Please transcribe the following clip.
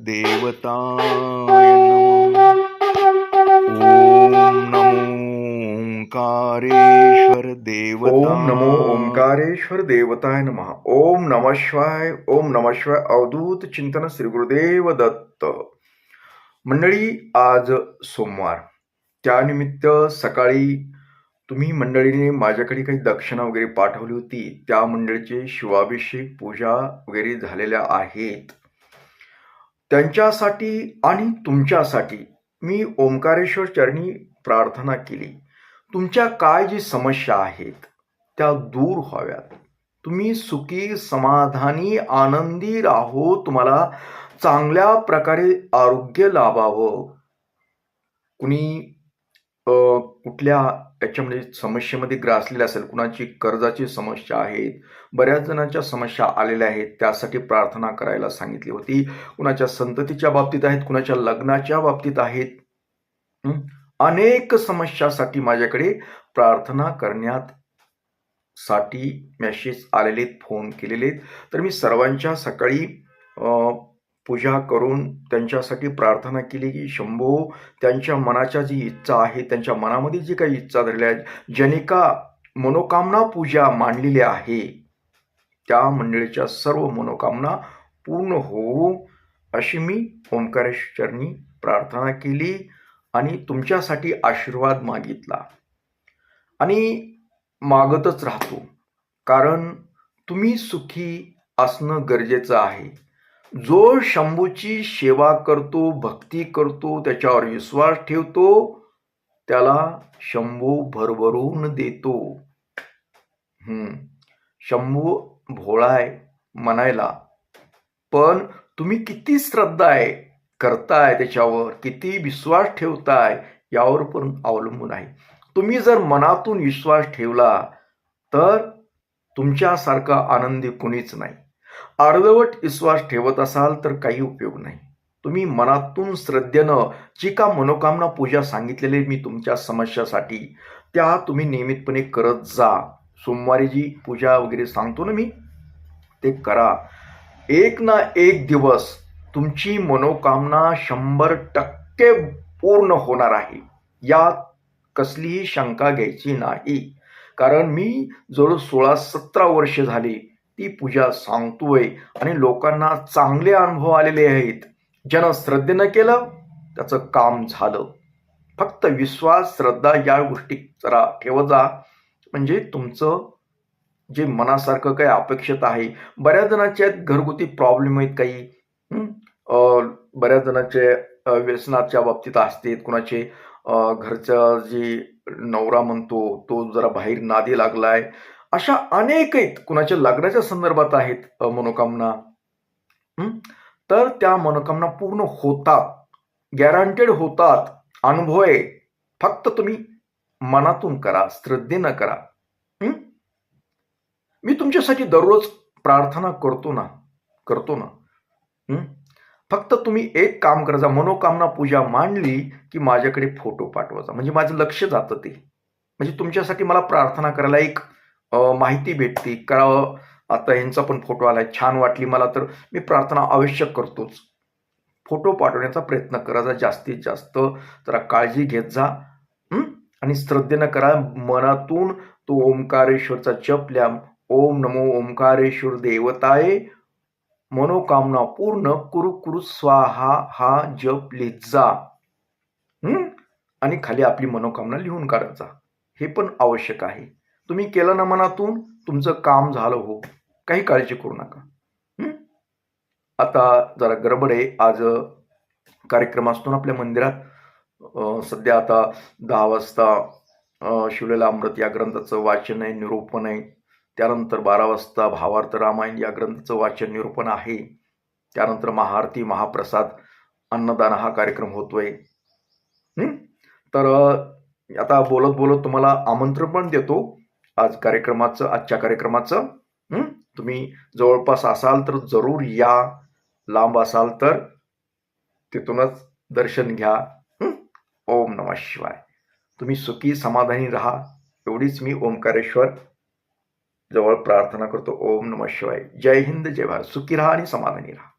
देवताय ओम नमो ओंकारेश्वर देवता ओम नमो ओंकारेश्वर देवताय नमः। ओम नमः शिवाय ओम नमः शिवाय अवधूत चिंतन श्री गुरुदेव दत्त। मंडळी आज सोमवार. त्यानिमित्त सकाळी तुम्ही मंडळीने माझ्याकडे काही दक्षिणा वगैरे पाठवली होती. त्या मंडळीचे शिवाभिषेक पूजा वगैरे झालेल्या आहेत. त्यांच्यासाठी आणि तुमच्यासाठी मी ओंकारेश्वर चरणी प्रार्थना केली. तुमच्या काय जी समस्या आहेत त्या दूर व्हाव्यात. तुम्ही सुखी समाधानी आनंदी राहो. तुम्हाला चांगल्या प्रकारे आरोग्य लाभावं. कुणी कुठल्या याच्यामध्ये समस्येमध्ये ग्रासलेले असेल कुणाची कर्जाची समस्या आहेत बऱ्याच जणांच्या समस्या आलेल्या आहेत त्यासाठी प्रार्थना करायला सांगितली होती कुणाच्या संततीच्या बाबतीत आहेत कुणाच्या लग्नाच्या बाबतीत आहेत अनेक समस्यासाठी माझ्याकडे प्रार्थना करण्यात साठी मेसेज आलेले आहेत, फोन केलेले आहेत. तर मी सर्वांच्या सकाळी पूजा करून त्यांच्यासाठी प्रार्थना केली की शंभो त्यांच्या मनाच्या जी इच्छा आहे त्यांच्या मनामध्ये जी काही इच्छा धरल्या आहेत ज्यांनी का मनोकामना पूजा मांडलेली आहे त्या मंडळीच्या सर्व मनोकामना पूर्ण होऊ अशी मी ओंकारेश्वरनी प्रार्थना केली आणि तुमच्यासाठी आशीर्वाद मागितला. आणि मागतच राहतो कारण तुम्ही सुखी असणं गरजेचं आहे. जो शंभूची सेवा करतो भक्ती करतो त्याच्यावर विश्वास ठेवतो त्याला शंभू भरभरून देतो. हम्म. शंभू भोळाय म्हणायला. पण तुम्ही किती श्रद्धा आहे करताय त्याच्यावर किती विश्वास ठेवताय यावर पण अवलंबून आहे. तुम्ही जर मनातून विश्वास ठेवला तर तुमच्यासारखा आनंदी कुणीच नाही. अर्धवट विश्वास ठेवत असाल तर काही उपयोग नाही. तुम्ही मनातून श्रद्धेनं जी का मनोकामना पूजा सांगितलेली मी तुमच्या समस्यासाठी त्या तुम्ही नियमितपणे करत जा. सोमवारी जी पूजा वगैरे सांगतो ना मी ते करा. एक ना एक दिवस तुमची मनोकामना शंभर टक्के पूर्ण होणार आहे. यात कसलीही शंका घ्यायची नाही. कारण मी जवळ सोळा सतरा वर्ष झाली ती पूजा सांगतोय आणि लोकांना चांगले अनुभव आलेले आहेत. ज्यानं श्रद्धेनं केलं त्याचं काम झालं. फक्त विश्वास श्रद्धा या गोष्टी जरा ठेवत जा. म्हणजे तुमचं जे मनासारखं काही अपेक्षित आहे बऱ्याच जणांचे आहेत घरगुती प्रॉब्लेम आहेत काही. बऱ्याच जणांचे व्यसनाच्या बाबतीत असते कुणाचे घरचा जे नवरा म्हणतो तो जरा बाहेर नादी लागलाय. अशा अनेक आहेत. कुणाच्या लग्नाच्या संदर्भात आहेत मनोकामना. तर त्या मनोकामना पूर्ण होतात. गॅरंटेड होतात. अनुभव आहे. फक्त तुम्ही मनातून करा श्रद्धेनं करा. हं? मी तुमच्यासाठी दररोज प्रार्थना करतो ना करतो ना. हं? फक्त तुम्ही एक काम करा मनोकामना पूजा मांडली की माझ्याकडे फोटो पाठवायचा. म्हणजे माझं लक्ष जातं ते. म्हणजे तुमच्यासाठी मला प्रार्थना करायला एक माहिती भेटते. कळावं आता ह्यांचा पण फोटो आलाय. छान वाटली मला तर. मी प्रार्थना आवश्यक करतोच. फोटो पाठवण्याचा प्रयत्न करायचा जास्तीत जास्त जरा काळजी घेत जा. आणि श्रद्धेनं करा. मनातून तो ओंकारेश्वरचा जप ओम नमो ओंकारेश्वर देवताये. मनोकामना पूर्ण कुरु कुरु स्वाहा हा जप लिहित जा. आणि खाली आपली मनोकामना लिहून काढायचा हे पण आवश्यक आहे. तुम्ही केलं ना मनातून तुमचं काम झालं हो. काही काळजी करू नका. आता जरा गडबड आहे. आज कार्यक्रम असतो ना आपल्या मंदिरात. सध्या आता दहा वाजता शिवलेला अमृत या ग्रंथाचं वाचन आहे निरूपण आहे. त्यानंतर बारा वाजता भावार्थ रामायण या ग्रंथाचं वाचन निरूपण आहे. त्यानंतर महाआरती महाप्रसाद अन्नदान हा कार्यक्रम होतोय. तर आता बोलत बोलत तुम्हाला आमंत्रण पण देतो. आज कार्यक्रमाचं आजच्या कार्यक्रमाचं तुम्ही जवळपास असाल तर जरूर या. लांब असाल तर तिथूनच दर्शन घ्या. ओम नमः शिवाय. तुम्ही सुखी समाधानी राहा. एवढीच मी ओंकारेश्वर जवळ प्रार्थना करतो. ओम नमः शिवाय. जय हिंद जय भारत. सुखी राहा आणि समाधानी राहा.